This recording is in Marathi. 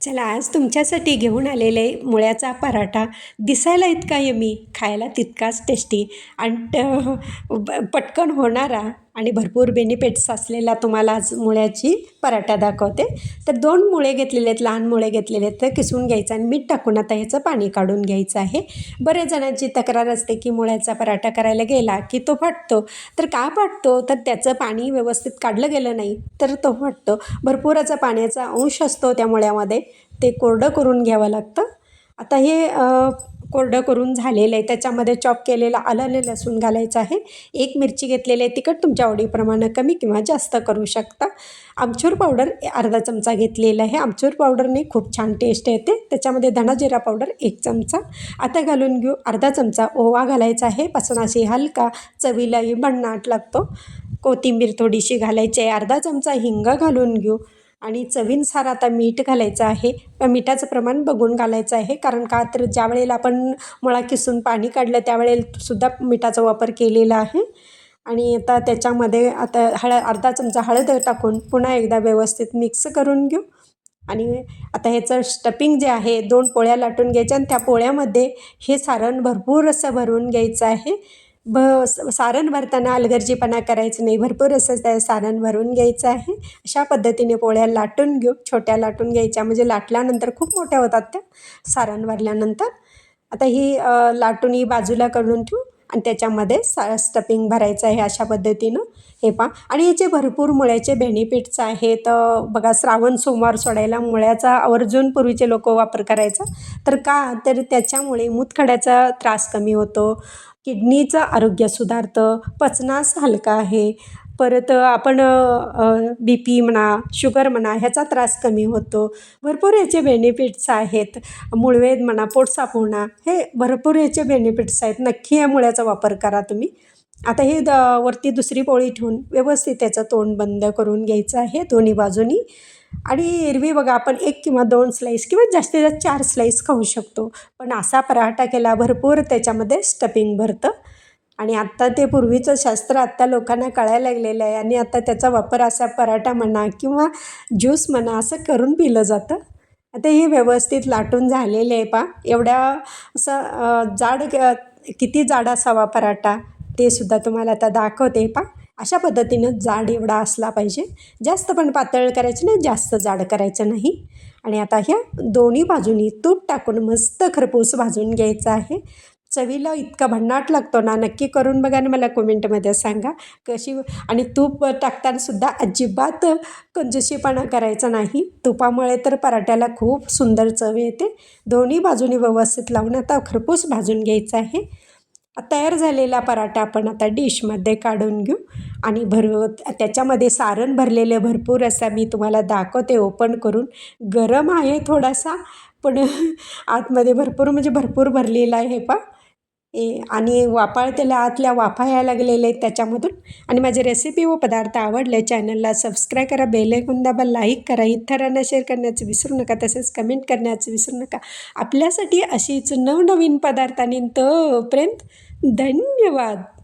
चला आज तुमच्यासाठी घेऊन आलेले मुळ्याचा पराठा. दिसायला इतका यमी खायला तितकाच टेस्टी आणि ट- पटकन होणारा. आणि भरपूर बेनिफिट्स असलेला तुम्हाला आज मुळ्याची पराठा दाखवते. तर दोन मुळे घेतलेले आहेत लहान मुळे घेतलेले आहेत तर किसून घ्यायचं आणि मीठ टाकून आता ह्याचं पाणी काढून घ्यायचं आहे. बरेच जणांची तक्रार असते की मुळ्याचा पराठा करायला गेला की तो फाटतो. तर का फाटतो? तर त्याचं पाणी व्यवस्थित काढलं गेलं नाही तर तो फाटतो. भरपूर याचा पाण्याचा अंश असतो त्या मुळ्यामध्ये. ते कोरडं करून घ्यावं लागतं. आता हे कोरडं करून झालेलं आहे. त्याच्यामध्ये चॉप केलेलं आलं आणि लसूण घालायचं आहे. एक मिरची घेतलेली आहे. तिखट तुमच्या आवडीप्रमाणे कमी किंवा जास्त करू शकता. आमचूर पावडर अर्धा चमचा घेतलेला आहे. आमचूर पावडरने खूप छान टेस्ट येते. त्याच्यामध्ये धणाजिरा पावडर एक चमचा. आता घालून घेऊ. अर्धा चमचा ओवा घालायचा आहे. पसनाशी हलका चवीलाही भन्नाट लागतो. कोथिंबीर थोडीशी घालायची आहे. अर्धा चमचा हिंग घालून घेऊ. आणि चवीनुसार आता मीठ घालायचं आहे. मिठाचं प्रमाण बघून घालायचं आहे. कारण का तर ज्या वेळेला आपण मुळा किसून पाणी काढलं त्यावेळेला सुद्धा मिठाचा वापर केलेला आहे. आणि आता त्याच्यामध्ये आता हळ अर्धा चमचा हळद टाकून पुन्हा एकदा व्यवस्थित मिक्स करून घेऊ. आणि आता ह्याचं स्टपिंग जे आहे दोन पोळ्या लाटून घ्यायच्या आणि त्या पोळ्यामध्ये हे सारण भरपूर असं भरून घ्यायचं आहे. ब सारण भरताना अलगर्जीपणा करायचं नाही. भरपूर असं त्या सारण भरून घ्यायचं आहे. अशा पद्धतीने पोळ्या लाटून घेऊ. छोट्या लाटून घ्यायच्या. म्हणजे लाटल्यानंतर खूप मोठ्या होतात त्या सारण भरल्यानंतर. आता ही लाटून ही बाजूला करून ठेवू. आणि त्याच्यामध्ये सा स्टपिंग भरायचं आहे अशा पद्धतीनं. हे पा आणि याचे भरपूर मुळ्याचे बेनिफिट्स आहेत बघा श्रावण सोमवार सोडायला मुळ्याचा आवर्जून पूर्वीचे लोक वापर करायचा. तर का? तर त्याच्यामुळे मूतखड्याचा त्रास कमी होतो. किडनीचं आरोग्य सुधारतं पचनास हलका आहे. परत आपण बी पी म्हणा शुगर म्हणा ह्याचा त्रास कमी होतो. भरपूर याचे बेनिफिट्स आहेत. मुळवेद म्हणा पोटसाप म्हणा हे भरपूर याचे बेनिफिट्स आहेत. नक्की या मुळ्याचा वापर करा तुम्ही. आता हे द वरती दुसरी पोळी ठेवून व्यवस्थित त्याचं तोंड बंद करून घ्यायचं आहे दोन्ही बाजूनी. आणि एरवी बघा आपण एक किंवा दोन स्लाईस किंवा जास्तीत जास्त चार स्लाईस खाऊ शकतो. पण असा पराठा केला भरपूर त्याच्यामध्ये स्टफिंग भरतं. आणि आत्ता ते पूर्वीचं शास्त्र आत्ता लोकांना कळायला लागलेलं आहे. आणि आता त्याचा वापर असा पराठा म्हणा किंवा ज्यूस म्हणा असं करून पिलं जातं. आता हे व्यवस्थित लाटून झालेले आहे पा एवढ्या असं जाड किती जाड असावा पराठा? ते सुद्धा तुम्हाला आता दाखवते. पा अशा पद्धतीनं जाड एवढा असला पाहिजे. जास्त पण पातळ करायचं नाही जास्त जाड करायचं नाही. आणि आता ह्या दोन्ही बाजूनी तूप टाकून मस्त खरपूस भाजून घ्यायचं आहे. चवीला इतका भन्नाट लागतो ना नक्की करून बघा आणि मला कमेंटमध्ये सांगा कशी आणि तूप टाकतानासुद्धा अजिबात कंजूशीपणा करायचा नाही. तुपामुळे तर पराठ्याला खूप सुंदर चव येते. दोन्ही बाजूनी व्यवस्थित लावून आता खरपूस भाजून घ्यायचं आहे. तयार झालेला पराठा आपण आता डिशमध्ये काढून घेऊ. आणि भर त्याच्यामध्ये सारण भरलेले भरपूर असा मी तुम्हाला दाखवते ओपन करून. गरम आहे थोडासा पण आतमध्ये भरपूर म्हणजे भरपूर भरलेला आहे हे पा ए आणि वापाळतेला आतल्या वाफा यायला लागलेल्या आहेत त्याच्यामधून. आणि माझे रेसिपी व पदार्थ आवडले चॅनलला सबस्क्राईब करा बेलायकून दाबा लाईक करा इतरांना शेअर करण्याचं विसरू नका तसेच कमेंट करण्याचं विसरू नका. आपल्यासाठी अशीच नवनवीन पदार्थांनी तोपर्यंत धन्यवाद.